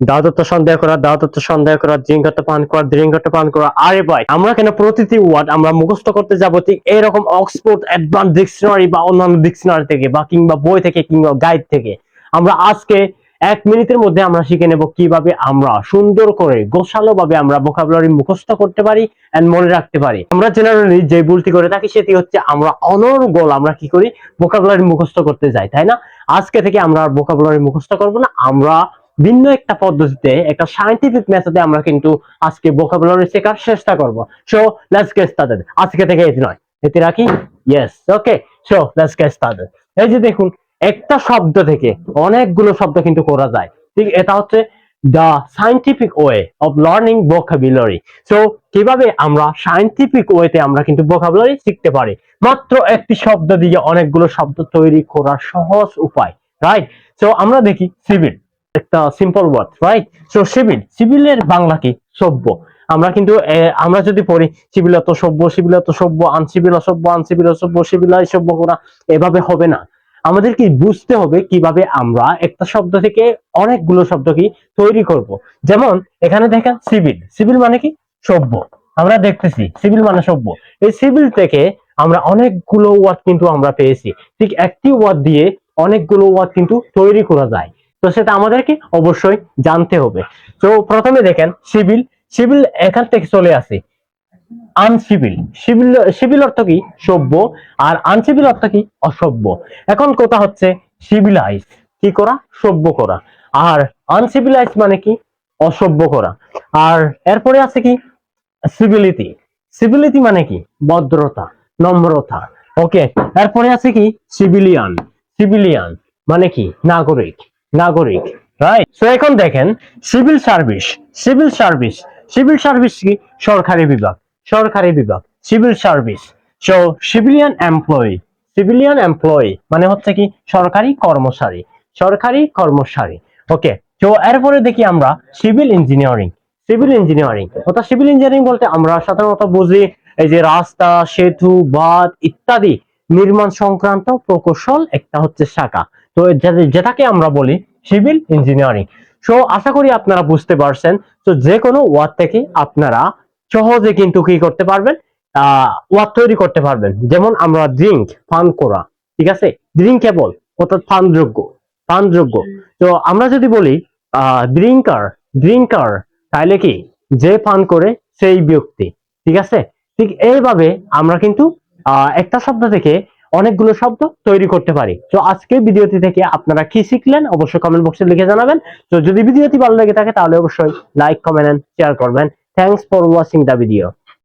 দাওয়াতত্ব সন্দেহ করা দাওয়াতত্ব সন্দেহ করা ড্রিঙ্কারটা পান করা ড্রিঙ্কারটা পান করা। আরে ভাই, আমরা কেন প্রতিটি ওয়ার্ড আমরা মুখস্থ করতে যাব ঠিক এরকম অক্সফোর্ড অ্যাডভান্স ডিকশনারি বা অন্যান্য ডিকশনারি থেকে বা কিংবা বই থেকে কিংবা গাইড থেকে? আমরা আজকে এক মিনিটের মধ্যে আমরা শিখে নেব কীভাবে আমরা সুন্দর করে গোছালো ভাবে আমরা ভোকাবুলারি মুখস্থ করতে পারি এন্ড মনে রাখতে পারি। আমরা জেনারেলি যে ভুলটি করে থাকি সেটি হচ্ছে আমরা অনর্গল আমরা কি করি? ভোকাবুলারি মুখস্থ করতে যাই, তাই না? আজকে থেকে আমরা ভোকাবুলারি মুখস্থ করব না, আমরা ভিন্ন একটা পদ্ধতিতে, একটা সায়েন্টিফিক মেথডে আমরা কিন্তু আজকে ভোকাবুলারি শেখার চেষ্টা করব। সো লেটস গেট স্টার্টেড আজকে থেকে এটি নয়। এটি রাখি? Yes okay so let's get started এই যে দেখুন, একটা শব্দ থেকে অনেকগুলো শব্দ কিন্তু করা যায়। ঠিক, এটা হচ্ছে the way of learning vocabulary so কীভাবে আমরা সায়েন্টিফিক ওয়েতে আমরা কিন্তু ভোকাবুলারি শিখতে পারি? মাত্র একটি শব্দ দিয়ে অনেকগুলো শব্দ তৈরি করার সহজ উপায়। রাইট সো আমরা দেখি সিভিল একটা simple word right so civil সিভিলের Bangla কি? সভ্য। আমরা কিন্তু আমরা যদি পড়ি সিভিল তো সভ্য সিভিল তো সভ্য আনসিভিল অসভ্য আনসিভিল অসভ্য সিভিলাই সভ্য করা এভাবে হবে না। আমাদের কি বুঝতে হবে কীভাবে আমরা একটা শব্দ থেকে অনেকগুলো শব্দ কি তৈরি করব? যেমন, এখানে দেখেন সিভিল সিভিল মানে কি? সভ্য। আমরা দেখতেছি সিভিল মানে সভ্য। এই সিভিল থেকে আমরা অনেকগুলো ওয়ার্ড কিন্তু আমরা পেয়েছি। ঠিক একটি ওয়ার্ড দিয়ে অনেকগুলো ওয়ার্ড কিন্তু তৈরি করা যায়। তো সেটা আমাদেরকে অবশ্যই জানতে হবে। তো প্রথমে দেখেন, সিভিল। সিভিল এখান থেকে চলে আসে। আনসিভিল। সিভিল সিভিল অর্থ কি? সভ্য। আর আনসিভিল অর্থ কি? অসভ্য। এখন কথা হচ্ছে সিভিলাইজ কি করা? সভ্য করা। আর আনসিভিলাইজ মানে কি? অসভ্য করা। আর এরপরে আছে কি? সিভিলিটি সিভিলিটি মানে কি? ভদ্রতা, নম্রতা। ওকে এরপরে আছে কি? সিভিলিয়ান সিভিলিয়ান মানে কি? নাগরিক। নাগরিক রাইট সো এখন দেখেন civil service civil service civil service কি? সরকারি বিভাগ সরকারি বিভাগ civil service so civilian employee civilian employee মানে হচ্ছে কি? সরকারি কর্মচারী সরকারি কর্মচারী ওকে তো এরপরে দেখি আমরা সিভিল ইঞ্জিনিয়ারিং সিভিল ইঞ্জিনিয়ারিং অর্থাৎ সিভিল ইঞ্জিনিয়ারিং বলতে আমরা সাধারণত বুঝি এই যে রাস্তা, সেতু, বাঁধ ইত্যাদি, নির্মাণ সংক্রান্ত প্রকৌশল একটা হচ্ছে শাখা। তো যেটাকে আমরা বলি সিভিল ইঞ্জিনিয়ারিং। সো আশা করি আপনারা বুঝতে পারছেন। তো যে কোনো ওয়ার্ড থেকে আপনারা সহজে কিন্তু কি করতে পারবেন? ওয়ার্ড তৈরি করতে পারবেন। যেমন আমরা ড্রিঙ্ক পান করা, ঠিক আছে? ড্রিঙ্কেবল অর্থাৎ পানযোগ্য পানযোগ্য। তো আমরা যদি বলি ড্রিঙ্কার ড্রিঙ্কার তাইলে কি? যে পান করে সেই ব্যক্তি, ঠিক আছে? ঠিক এইভাবে আমরা কিন্তু একটা শব্দ থেকে অনেকগুলো শব্দ তৈরি করতে পারি। তো আজকে ভিডিওটি থেকে আপনারা কি শিখলেন, অবশ্যই কমেন্ট বক্সে লিখে জানাবেন। তো যদি ভিডিওটি ভালো লেগে থাকে, তাহলে অবশ্যই লাইক কমেন্ট শেয়ার করবেন। Thanks for watching the video